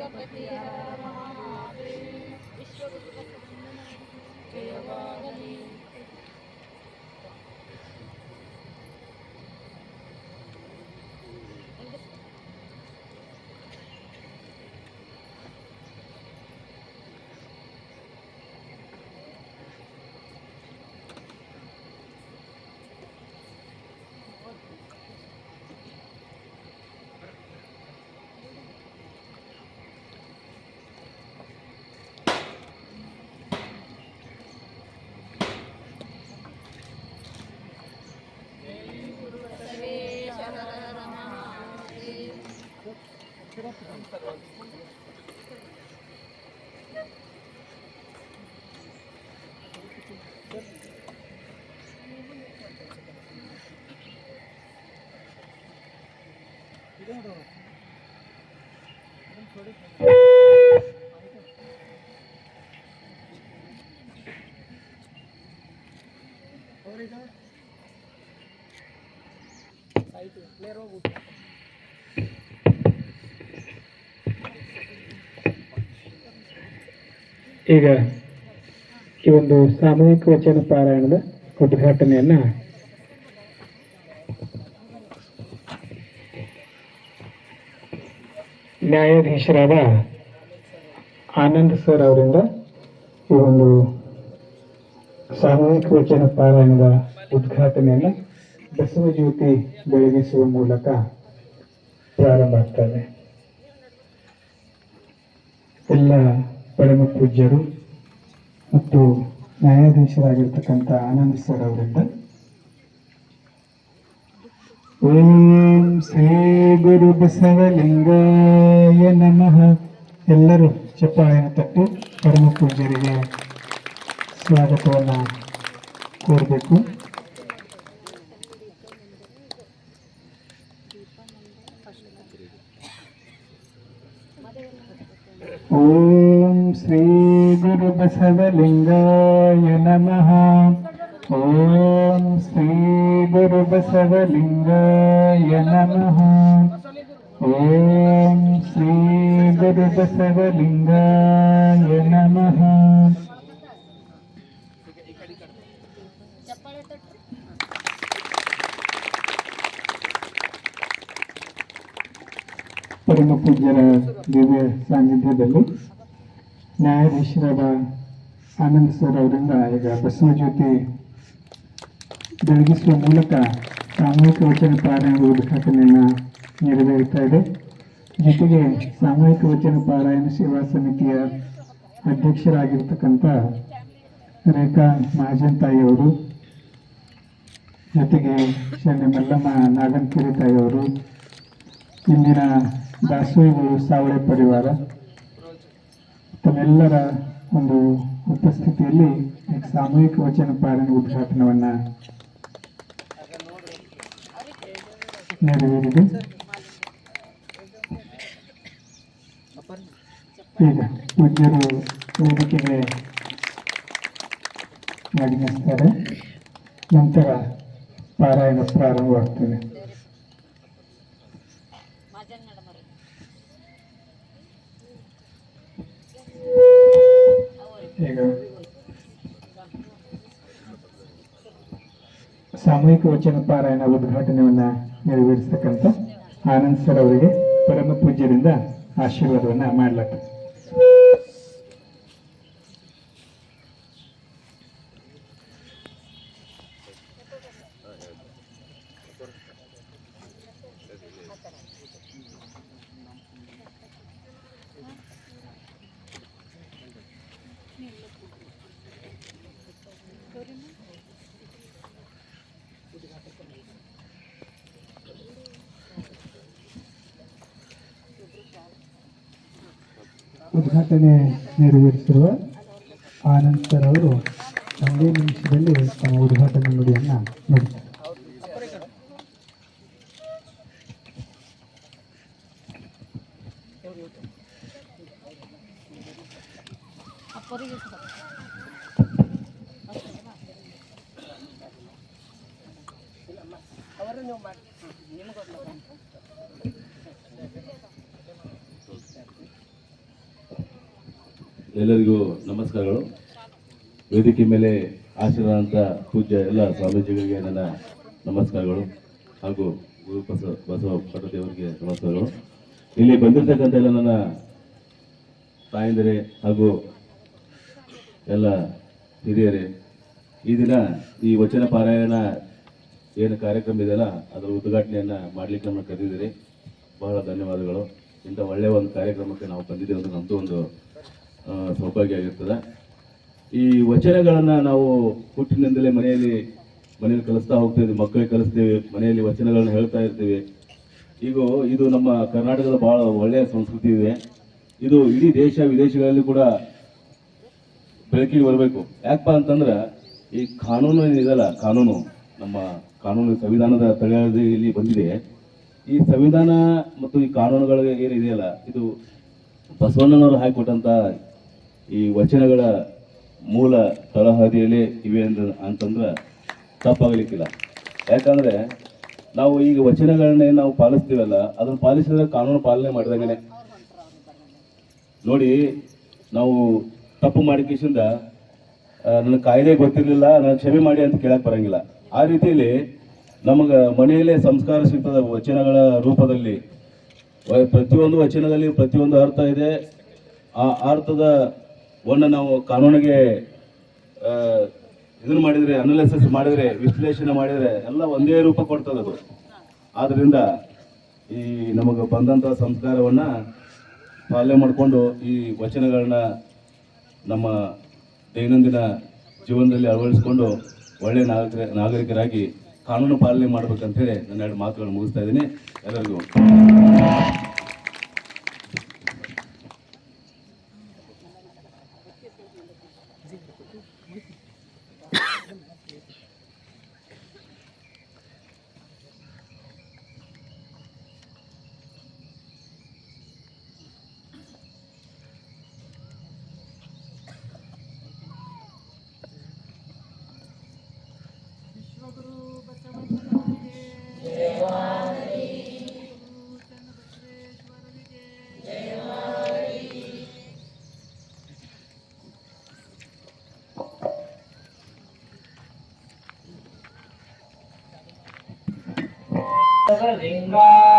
गणपति हर महादेव विश्वगुरु जय Bagli Ahí tú, le robo. ಈಗ ಈ ಒಂದು ಸಾಮೂಹಿಕ ವಚನ ಪಾರಾಯಣದ ಉದ್ಘಾಟನೆಯನ್ನ ನ್ಯಾಯಾಧೀಶರಾದ ಆನಂದ್ ಸರ್ ಅವರಿಂದ ಈ ಒಂದು ಸಾಮೂಹಿಕ ವಚನ ಪಾರಾಯಣದ ಉದ್ಘಾಟನೆಯನ್ನ ಬಸವ ಜ್ಯೋತಿ ಬೆಳಗಿಸುವ ಮೂಲಕ ಪ್ರಾರಂಭ ಆಗ್ತದೆ ಎಲ್ಲ ಪರಮ ಪೂಜ್ಯರು ಮತ್ತು ನ್ಯಾಯಾಧೀಶರಾಗಿರ್ತಕ್ಕಂಥ ಆನಂದ್ ಸರ್ ಅವರಿಂದ. ಓಂ ಶ್ರೀ ಗುರು ಬಸವಲಿಂಗಾಯ ನಮಃ. ಎಲ್ಲರೂ ಚಪ್ಪಾಳೆಯನ್ನು ತಟ್ಟಿ ಪರಮ ಪೂಜ್ಯರಿಗೆ ಸ್ವಾಗತವನ್ನು ಕೋರಬೇಕು. ಓಂ ಶ್ರೀ ಗುರು ಬಸವಲಿಂಗಾಯ ನಮಃ ಓಂ ಶ್ರೀ ಗುರು ಬಸವಲಿಂಗಾಯ ನಮಃ ಓಂ ಶ್ರೀ ಗುರು ಬಸವಲಿಂಗಾಯ ನಮಃ ಚಪ್ಪಾಳೆ ತಟ್ಟು ಪರಮ ಪೂಜ್ಯರ ದಿವ್ಯ ಸಾನ್ನಿಧ್ಯದಲ್ಲಿ ನ್ಯಾಯಾಧೀಶರಾದ ಆನಂದ್ ಸರ್ ಅವರಿಂದ ಈಗ ಬಸವ ಜ್ಯೋತಿ ಬೆಳಗಿಸುವ ಮೂಲಕ ಸಾಮೂಹಿಕ ವಚನ ಪಾರಾಯಣದ ಉದ್ಘಾಟನೆಯನ್ನು ನೆರವೇರುತ್ತಾ ಇದೆ. ಜೊತೆಗೆ ಸಾಮೂಹಿಕ ವಚನ ಪಾರಾಯಣ ಸೇವಾ ಸಮಿತಿಯ ಅಧ್ಯಕ್ಷರಾಗಿರ್ತಕ್ಕಂಥ ರೇಖಾ ಮಹಾಜನ್ ತಾಯಿಯವರು ಜೊತೆಗೆ ಶರಣ ಮಲ್ಲಮ್ಮ ನಾಗನ್ಕೆರೆ ತಾಯಿಯವರು ಇಂದಿನ ದಾಸೋಹಿಗಳು ಸಾವಳೆ ಪರಿವಾರ ತಮ್ಮೆಲ್ಲರ ಒಂದು ಉಪಸ್ಥಿತಿಯಲ್ಲಿ ಸಾಮೂಹಿಕ ವಚನ ಪಾಲನೆ ಉದ್ಘಾಟನವನ್ನ ನೆರವೇರಿದೆ. ಈಗ ಪೂಜ್ಯರು ವೇದಿಕೆಗೆ ಆಗಮಿಸ್ತಾರೆ ನಂತರ ಪಾರಾಯಣ ಪ್ರಾರಂಭವಾಗ್ತದೆ. ಸಾಮೂಹಿಕ ವಚನ ಪಾರಾಯಣ ಉದ್ಘಾಟನೆಯನ್ನ ನೆರವೇರಿಸತಕ್ಕಂಥ ಆನಂದ್ ಸರ್ ಅವರಿಗೆ ಪರಮ ಪೂಜ್ಯರಿಂದ ಆಶೀರ್ವಾದವನ್ನ ಮಾಡಲಾಗ್ತದೆ. ಉದ್ಘಾಟನೆ ನೆರವೇರಿಸಿರುವ ಆನಂದ್ ಸರ್ ಅವರು ಒಂದೇ ನಿಮಿಷದಲ್ಲಿ ತಮ್ಮ ಉದ್ಘಾಟನೆ ನುಡಿಯನ್ನ ನುಡಿತಾರೆ ಅಪ್ಪರಿಗೆ ಎಲ್ಲರಿಗೂ ನಮಸ್ಕಾರಗಳು. ವೇದಿಕೆ ಮೇಲೆ ಆಶೀರ್ವಾದಂಥ ಪೂಜ್ಯ ಎಲ್ಲ ಸ್ವಾಮೀಜಿಗಳಿಗೆ ನನ್ನ ನಮಸ್ಕಾರಗಳು ಹಾಗೂ ಗುರು ಬಸವ ಬಸವ ಪಟ್ಟದೇವರಿಗೆ ನಮಸ್ಕಾರಗಳು. ಇಲ್ಲಿ ಬಂದಿರತಕ್ಕಂಥ ಎಲ್ಲ ನನ್ನ ತಾಯಂದಿರೇ ಹಾಗೂ ಎಲ್ಲ ಹಿರಿಯರೇ, ಈ ದಿನ ಈ ವಚನ ಪಾರಾಯಣ ಏನು ಕಾರ್ಯಕ್ರಮ ಇದೆಯಲ್ಲ, ಅದರ ಉದ್ಘಾಟನೆಯನ್ನು ಮಾಡಲಿಕ್ಕೆ ನಮ್ಮನ್ನು ಕರೆದಿದ್ದೀರಿ. ಬಹಳ ಧನ್ಯವಾದಗಳು. ಇಂಥ ಒಳ್ಳೆಯ ಒಂದು ಕಾರ್ಯಕ್ರಮಕ್ಕೆ ನಾವು ಬಂದಿದ್ದೇವೆ ಅಂತ ನಮ್ಮದು ಒಂದು ಸೌಭಾಗ್ಯ ಆಗಿರ್ತದೆ. ಈ ವಚನಗಳನ್ನು ನಾವು ಹುಟ್ಟಿನಿಂದಲೇ ಮನೆಯಲ್ಲಿ ಮನೆಯಲ್ಲಿ ಕಲಿಸ್ತಾ ಹೋಗ್ತೀವಿ ಮಕ್ಕಳಿಗೆ ಕಲಿಸ್ತೀವಿ, ಮನೆಯಲ್ಲಿ ವಚನಗಳನ್ನು ಹೇಳ್ತಾ ಇರ್ತೀವಿ. ಈಗ, ಇದು ನಮ್ಮ ಕರ್ನಾಟಕದ ಬಹಳ ಒಳ್ಳೆಯ ಸಂಸ್ಕೃತಿ ಇದೆ. ಇದು ಇಡೀ ದೇಶ ವಿದೇಶಗಳಲ್ಲಿ ಕೂಡ ಬೆಳಕಿಗೆ ಬರಬೇಕು. ಯಾಕಪ್ಪ ಅಂತಂದ್ರೆ, ಈ ಕಾನೂನು ಏನಿದೆಲ್ಲ ಕಾನೂನು, ನಮ್ಮ ಕಾನೂನು ಸಂವಿಧಾನದ ತಳಹದಿಯಲ್ಲಿ ಬಂದಿದೆ. ಈ ಸಂವಿಧಾನ ಮತ್ತು ಈ ಕಾನೂನುಗಳಿಗೆ ಏನಿದೆಯಲ್ಲ, ಇದು ಬಸವಣ್ಣನವರು ಹಾಕಿಕೊಟ್ಟಂತ ಈ ವಚನಗಳ ಮೂಲ ತಳಹದಿಯಲ್ಲಿ ಇವೆ ಅಂದ, ಅಂತಂದ್ರೆ ತಪ್ಪಾಗಲಿಕ್ಕಿಲ್ಲ. ಯಾಕಂದ್ರೆ ನಾವು ಈಗ ವಚನಗಳನ್ನೇ ನಾವು ಪಾಲಿಸ್ತೀವಲ್ಲ, ಅದನ್ನು ಪಾಲಿಸಿದ್ರೆ ಕಾನೂನು ಪಾಲನೆ ಮಾಡಿದಂಗೆ ನೋಡಿ, ನಾವು ತಪ್ಪು ಮಾಡಿಕೇಶಿಂದ ನನ್ನ ಕಾಯ್ದೆ ಗೊತ್ತಿರಲಿಲ್ಲ ನಾನು ಕ್ಷಮೆ ಮಾಡಿ ಅಂತ ಕೇಳಕ್ ಬರಂಗಿಲ್ಲ. ಆ ರೀತಿಯಲ್ಲಿ ನಮಗೆ ಮನೆಯಲ್ಲೇ ಸಂಸ್ಕಾರ ಸಿಗ್ತದೆ ವಚನಗಳ ರೂಪದಲ್ಲಿ. ಪ್ರತಿಯೊಂದು ವಚನದಲ್ಲಿ ಪ್ರತಿಯೊಂದು ಅರ್ಥ ಇದೆ. ಆ ಅರ್ಥದ ಒಂದು ನಾವು ಕಾನೂನಿಗೆ ಇದನ್ನು ಮಾಡಿದರೆ ಅನಾಲಿಸಿಸ್ ಮಾಡಿದ್ರೆ, ವಿಶ್ಲೇಷಣೆ ಮಾಡಿದರೆ ಎಲ್ಲ ಒಂದೇ ರೂಪ ಕೊಡ್ತದೆ ಅದು. ಆದ್ದರಿಂದ ಈ ನಮಗೆ ಬಂದಂಥ ಸಂಸ್ಕಾರವನ್ನು ಪಾಲನೆ ಮಾಡಿಕೊಂಡು ಈ ವಚನಗಳನ್ನ ನಮ್ಮ ದೈನಂದಿನ ಜೀವನದಲ್ಲಿ ಅಳವಡಿಸಿಕೊಂಡು ಒಳ್ಳೆಯ ನಾಗರಿಕ ನಾಗರಿಕರಾಗಿ ಕಾನೂನು ಪಾಲನೆ ಮಾಡ್ಬೇಕಂತೇಳಿ ನನ್ನ ಎರಡು ಮಾತುಗಳನ್ನು ಮುಗಿಸ್ತಾ ಇದ್ದೀನಿ. ಎಲ್ಲರಿಗೂ Sadalinga.